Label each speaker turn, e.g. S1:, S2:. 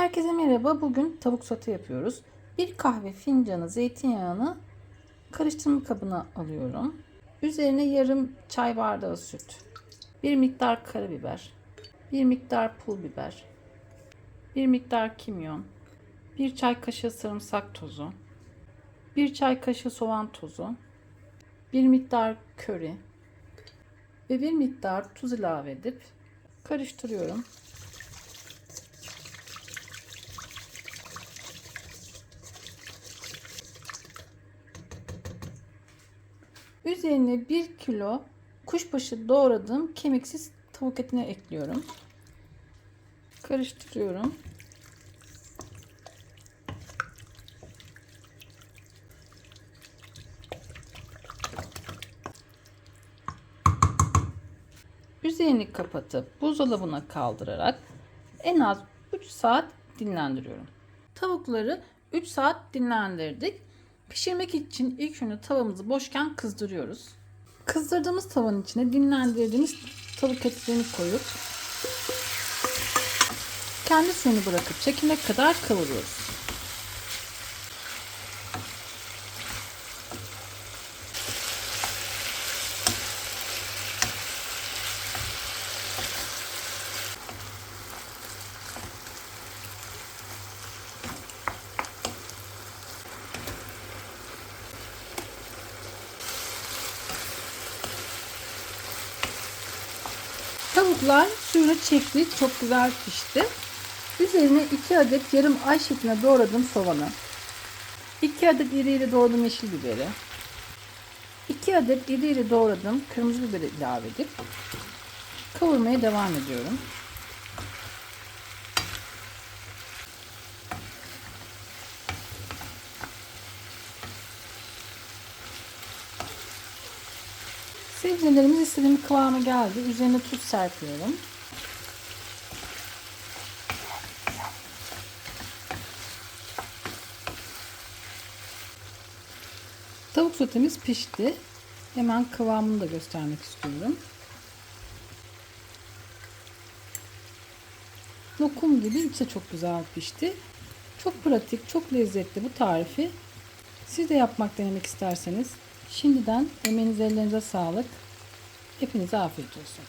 S1: Herkese merhaba. Bugün tavuk sote yapıyoruz. Bir kahve fincanı zeytinyağını karıştırma kabına alıyorum. Üzerine yarım çay bardağı süt. Bir miktar karabiber. Bir miktar pul biber. Bir miktar kimyon. Bir çay kaşığı sarımsak tozu. Bir çay kaşığı soğan tozu. Bir miktar köri. Ve bir miktar tuz ilave edip karıştırıyorum. Üzerine 1 kilo kuşbaşı doğradığım kemiksiz tavuk etini ekliyorum. Karıştırıyorum. Üzerini kapatıp buzdolabına kaldırarak en az 3 saat dinlendiriyorum. Tavukları 3 saat dinlendirdik. Pişirmek için ilk önce tavamızı boşken kızdırıyoruz. Kızdırdığımız tavanın içine dinlendirdiğimiz tavuk etlerini koyup kendi suyunu bırakıp çekene kadar kavuruyoruz. Tavuklar suyunu çekti. Çok güzel pişti. Üzerine 2 adet yarım ay şeklinde doğradığım soğanı. 2 adet iri iri doğradığım yeşil biberi. 2 adet iri iri doğradığım kırmızı biberi ilave edip kavurmaya devam ediyorum. Sebzelerimiz istediğim kıvama geldi. Üzerine tuz serpiyorum. Tavuk sotemiz pişti. Hemen kıvamını da göstermek istiyorum. Lokum gibi içi çok güzel pişti. Çok pratik, çok lezzetli bu tarifi. Siz de yapmak denemek isterseniz şimdiden emeğinize ellerinize sağlık. Hepinize afiyet olsun.